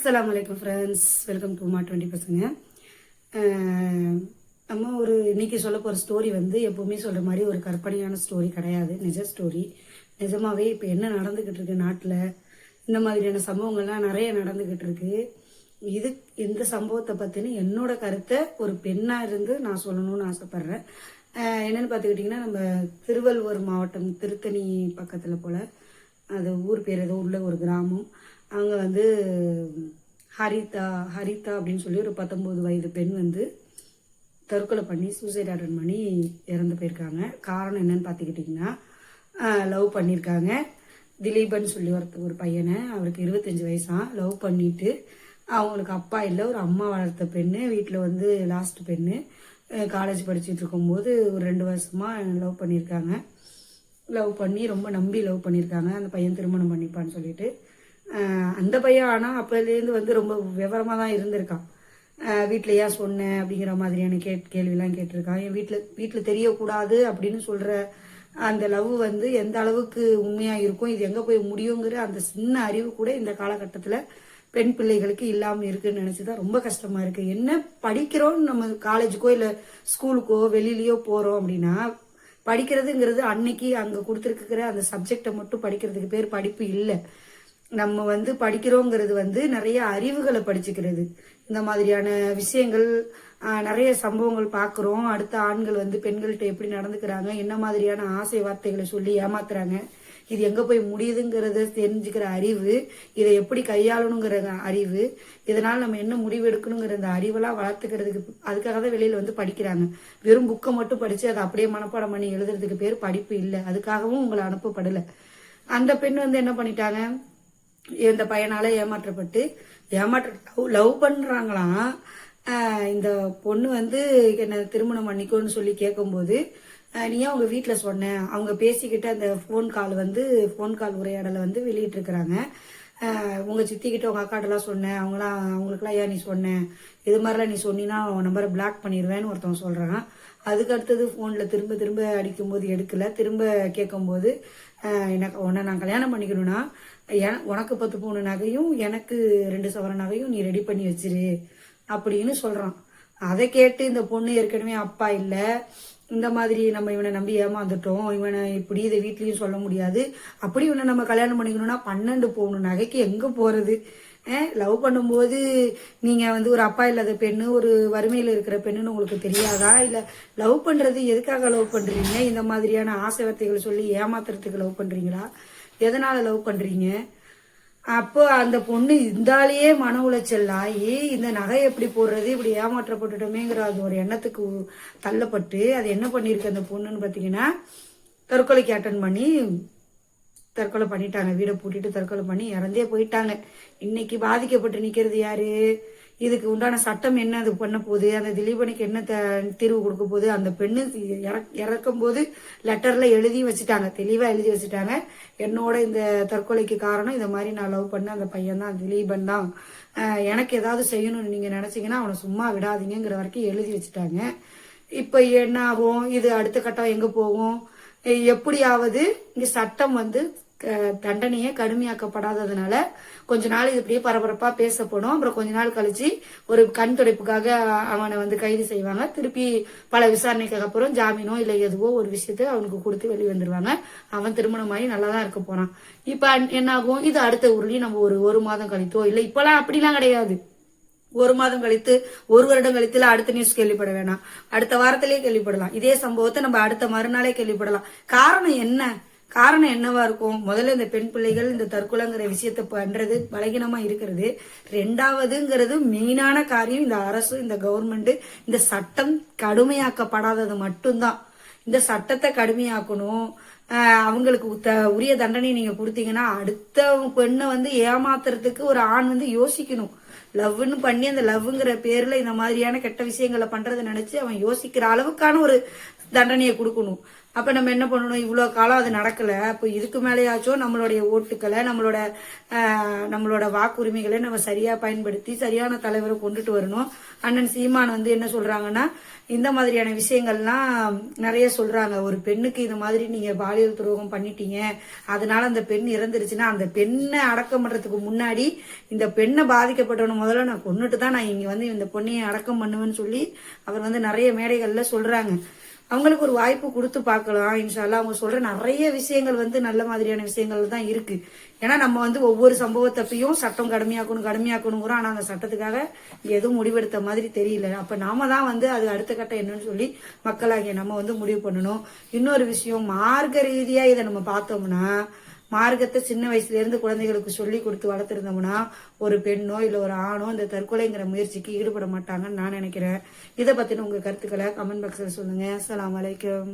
அஸ்லாம் வலைக்கம் friends welcome to மா டுவெண்ட்டி பசங்க. நம்ம ஒரு இன்னைக்கு சொல்ல போகிற ஸ்டோரி வந்து எப்பவுமே சொல்கிற மாதிரி ஒரு கற்பனையான ஸ்டோரி கிடையாது. நிஜ ஸ்டோரி நிஜமாகவே இப்போ என்ன நடந்துக்கிட்டு இருக்கு நாட்டில்? இந்த மாதிரியான சம்பவங்கள்லாம் நிறைய நடந்துக்கிட்டு இருக்கு. இது இந்த சம்பவத்தை பற்றின என்னோட கருத்தை ஒரு பெண்ணாக இருந்து நான் சொல்லணும்னு ஆசைப்பட்றேன். என்னென்னு பார்த்துக்கிட்டிங்கன்னா நம்ம திருவள்ளுவர் மாவட்டம் திருத்தணி பக்கத்தில் போல் அது ஊர் பேர் ஏதோ உள்ள ஒரு கிராமம். அங்கே வந்து ஹரிதா ஹரிதா அப்படின்னு சொல்லி ஒரு பத்தொம்போது வயது பெண் வந்து தற்கொலை பண்ணி சூசைட் அட்டன் பண்ணி இறந்து போயிருக்காங்க. காரணம் என்னன்னு பார்த்துக்கிட்டிங்கன்னா லவ் பண்ணியிருக்காங்க. திலீபன் சொல்லி ஒருத்த ஒரு பையனை அவருக்கு இருபத்தஞ்சி வயசாக லவ் பண்ணிட்டு அவங்களுக்கு அப்பா இல்லை ஒரு அம்மா வளர்த்த பெண்ணு வீட்டில் வந்து லாஸ்ட் பெண்ணு. காலேஜ் படிச்சுட்டு இருக்கும்போது ஒரு ரெண்டு வருஷமாக லவ் பண்ணியிருக்காங்க. லவ் பண்ணி ரொம்ப நம்பி லவ் பண்ணியிருக்காங்க அந்த பையன் திருமணம் பண்ணிப்பான்னு சொல்லிட்டு. அந்த பையன் ஆனால் அப்போலேருந்து வந்து ரொம்ப விவரமாக தான் இருந்திருக்கான். வீட்டில் ஏன் சொன்னேன் அப்படிங்கிற மாதிரியான கே கேள்விலாம் கேட்டிருக்கான் என் வீட்டில் வீட்டில் தெரியக்கூடாது அப்படின்னு சொல்கிற அந்த லவ் வந்து எந்த அளவுக்கு உண்மையாக இருக்கும் இது எங்கே போய் முடியுங்கிற அந்த சின்ன அறிவு கூட இந்த காலகட்டத்தில் பெண் பிள்ளைகளுக்கு இல்லாமல் இருக்குன்னு நினச்சி தான் ரொம்ப கஷ்டமாக இருக்குது என்ன படிக்கிறோம் நம்ம காலேஜுக்கோ இல்லை ஸ்கூலுக்கோ வெளியிலையோ போகிறோம் அப்படின்னா படிக்கிறதுங்கிறது அன்னைக்கு அங்கே கொடுத்துருக்குற அந்த சப்ஜெக்டை மட்டும் படிக்கிறதுக்கு பேர் படிப்பு இல்லை. நம்ம வந்து படிக்கிறோங்கிறது வந்து நிறைய அறிவுகளை படிச்சுக்கிறது. இந்த மாதிரியான விஷயங்கள் நிறைய சம்பவங்கள் பார்க்குறோம். அடுத்த ஆண்கள் வந்து பெண்கள்கிட்ட எப்படி நடந்துக்கிறாங்க என்ன மாதிரியான ஆசை வார்த்தைகளை சொல்லி ஏமாத்துறாங்க. இது எங்க போய் முடியுதுங்கிறத தெரிஞ்சுக்கிற அறிவு இதை எப்படி கையாளணுங்கிற அறிவு இதனால் நம்ம என்ன முடிவு எடுக்கணுங்கிற அந்த அறிவெல்லாம் வளர்த்துக்கிறதுக்கு அதுக்காக தான் வெளியில வந்து படிக்கிறாங்க. வெறும் புக்கை மட்டும் படிச்சு அதை அப்படியே மனப்பாடம் பண்ணி எழுதுறதுக்கு பேர் படிப்பு இல்லை. அதுக்காகவும் உங்களை அனுப்பப்படலை. அந்த பெண் வந்து என்ன பண்ணிட்டாங்க? இந்த பையனால ஏமாற்றப்பட்டு ஏமாற்ற லவ் பண்றாங்களாம். இந்த பொண்ணு வந்து என்ன திருமணம் பண்ணிக்கோன்னு சொல்லி கேட்கும்போது நீ ஏன் அவங்க வீட்டில் சொன்ன அவங்க பேசிக்கிட்டு அந்த ஃபோன் கால் வந்து ஃபோன் கால் உரையாடலை வந்து வெளியிட்டிருக்கிறாங்க. உங்கள் சித்திக்கிட்ட உங்கள் அக்காட்டெல்லாம் சொன்னேன். அவங்களாம் அவங்களுக்குலாம் ஏன் நீ சொன்ன இது மாதிரிலாம் நீ சொன்னினா உன் நம்பரை பிளாக் பண்ணிடுவேன்னு ஒருத்தவன் சொல்கிறான் அதுக்கு அடுத்தது ஃபோனில் திரும்ப திரும்ப அடிக்கும்போது எடுக்கல. திரும்ப கேட்கும்போது எனக்கு உன்னை நான் கல்யாணம் பண்ணிக்கணும்னா என- உனக்கு பத்து பவுன் நகையும் எனக்கு ரெண்டு சவர நகையும் நீ ரெடி பண்ணி வச்சிரு. அப்படின்னு சொல்கிறான் அதை கேட்டு இந்த பொண்ணு ஏற்கனவே அப்பா இல்லை. இந்த மாதிரி நம்ம இவனை நம்பி ஏமாந்துட்டோம் இவனை இப்படி இதை வீட்லயும் சொல்ல முடியாது. அப்படி இவனை நம்ம கல்யாணம் பண்ணிக்கணும்னா பன்னெண்டு போகணும். நகைக்கு எங்க போறது? லவ் பண்ணும்போது நீங்க வந்து ஒரு அப்பா இல்லாத பெண்ணு ஒரு வறுமையில இருக்கிற பெண்ணுன்னு உங்களுக்கு தெரியாதா? இல்ல லவ் பண்றது எதுக்காக லவ் பண்றீங்க? இந்த மாதிரியான ஆசை வார்த்தைகளை சொல்லி ஏமாத்துறதுக்கு லவ் பண்றீங்களா? எதனால லவ் பண்றீங்க? அப்போ அந்த பொண்ணு இருந்தாலேயே மன உளைச்சல் ஆகி இந்த நகை எப்படி போடுறது இப்படி ஏமாற்றப்பட்டுட்டோமேங்கிற அது ஒரு எண்ணத்துக்கு தள்ளப்பட்டு அது என்ன பண்ணியிருக்கு அந்த பொண்ணுன்னு பார்த்தீங்கன்னா தற்கொலைக்கு அட்டன் பண்ணி தற்கொலை பண்ணிட்டாங்க. வீடை பூட்டிட்டு தற்கொலை பண்ணி இறந்தே போயிட்டாங்க. இன்னைக்கு பாதிக்கப்பட்டு நிற்கிறது யாரு? இதுக்கு உண்டான சட்டம் என்ன அது பண்ண போகுது அந்த திலீபனுக்கு என்ன த- தீர்வு கொடுக்க போகுது அந்த பெண்ணு இறக்- இறக்கும் போது லெட்டர்ல எழுதி வச்சுட்டாங்க தெளிவா எழுதி வச்சுட்டாங்க. என்னோட இந்த தற்கொலைக்கு காரணம் இந்த மாதிரி நான் லவ் பண்ண அந்த பையன் தான் திலீபன் தான். எனக்கு ஏதாவது செய்யணும்னு நீங்க நினைச்சீங்கன்னா அவனை சும்மா விடாதீங்கிற வரைக்கும் எழுதி வச்சுட்டாங்க. இப்ப என்ன ஆகும்? இது அடுத்த கட்டம் எங்க போகும்? எப்படியாவது இங்க சட்டம் வந்து தண்டனையே கடுமையாக்கப்படாததுனால கொஞ்ச நாள் இது இப்படியே பரபரப்பா பேசப்படும் அப்புறம் கொஞ்ச நாள் கழிச்சு ஒரு கண் துடைப்புக்காக அவனை வந்து கைது செய்வாங்க. திருப்பி பல விசாரணைக்கு அப்புறம் ஜாமீனோ இல்ல எதுவோ ஒரு விஷயத்த அவனுக்கு கொடுத்து வெளியே வந்துருவாங்க. அவன் திருமணமாகி நல்லா தான் இருக்க போறான். இப்ப என்ன ஆகும் இது அடுத்த ஊர்லயும் நம்ம ஒரு ஒரு மாதம் கழித்தோ? இல்ல இப்பெல்லாம் அப்படிலாம் கிடையாது. ஒரு மாதம் கழித்து ஒரு வருடம் கழித்துல அடுத்த நியூஸ் கேள்விப்பட வேணாம். அடுத்த வாரத்திலேயே கேள்விப்படலாம். இதே சம்பவத்தை நம்ம அடுத்த மறுநாளே கேள்விப்படலாம். காரணம் என்ன? காரணம் என்னவா இருக்கும்? முதல்ல இந்த பெண் பிள்ளைகள் இந்த தற்கொலைங்கிற விஷயத்த பண்றது பலகீனமா இருக்கிறது. ரெண்டாவதுங்கிறது மெயினான காரியம் இந்த அரசு இந்த கவர்மெண்ட் இந்த சட்டம் கடுமையாக்கப்படாதது மட்டும்தான். இந்த சட்டத்தை கடுமையாக்கணும். அவங்களுக்கு உரிய தண்டனை நீங்க கொடுத்தீங்கன்னா அடுத்த பெண்ணை வந்து ஏமாத்துறதுக்கு ஒரு ஆண் வந்து யோசிக்கணும். லவ்னு பண்ணி அந்த லவ்ங்கிற பேர்ல இந்த மாதிரியான கெட்ட விஷயங்களை பண்றதை நினைச்சு அவன் யோசிக்கிற அளவுக்கான ஒரு தண்டனையை கொடுக்கணும். அப்ப நம்ம என்ன பண்ணணும்? இவ்வளவு காலம் அது நடக்கல. அப்போ இதுக்கு மேலேயாச்சும் நம்மளுடைய ஓட்டுக்களை நம்மளோட நம்மளோட வாக்குரிமைகளை நம்ம சரியா பயன்படுத்தி சரியான தலைவரை கொண்டுட்டு வரணும். அண்ணன் சீமான் வந்து என்ன சொல்றாங்கன்னா இந்த மாதிரியான விஷயங்கள்லாம் நிறைய சொல்றாங்க. ஒரு பெண்ணுக்கு இந்த மாதிரி நீங்க பாலியல் துரோகம் பண்ணிட்டீங்க. அதனால அந்த பெண் இறந்துருச்சுன்னா அந்த பெண்ணை அடக்கம் பண்றதுக்கு முன்னாடி இந்த பெண்ணை பாதிக்கப்பட்டவன முதல்ல நான் கொன்னுட்டு தான் நான் இங்க வந்து இந்த பொண்ணையை அடக்கம் பண்ணுவேன்னு சொல்லி அவர் வந்து நிறைய மேடைகள்ல சொல்றாங்க. அவங்களுக்கு ஒரு வாய்ப்பு கொடுத்து பார்க்கலாம் இன்ஷால்லா அவங்க சொல்ற நிறைய விஷயங்கள் வந்து நல்ல மாதிரியான விஷயங்கள் தான் இருக்கு. ஏன்னா நம்ம வந்து ஒவ்வொரு சம்பவத்தப்பையும் சட்டம் கடுமையாக்கணும் கடுமையாக்கணுங்கிறோம் ஆனா அந்த சட்டத்துக்காக எதுவும் முடிவெடுத்த மாதிரி தெரியல. அப்ப நாம தான் வந்து அது அடுத்த கட்டம் என்னன்னு சொல்லி மக்களாகிய நம்ம வந்து முடிவு பண்ணணும். இன்னொரு விஷயம் மார்க்க ரீதியா இதை நம்ம பார்த்தோம்னா மார்க்கத்தை சின்ன வயசுல இருந்து குழந்தைகளுக்கு சொல்லி கொடுத்து வளர்த்துருந்தோம்னா ஒரு பெண்ணோ இல்ல ஒரு ஆணோ இந்த தற்கொலைங்கிற முயற்சிக்கு ஈடுபட மாட்டாங்கன்னு நான் நினைக்கிறேன். இதை பத்தின உங்க கருத்துக்களை கமெண்ட் பாக்ஸ்ல சொல்லுங்க. அஸ்ஸலாமு வலைக்கம்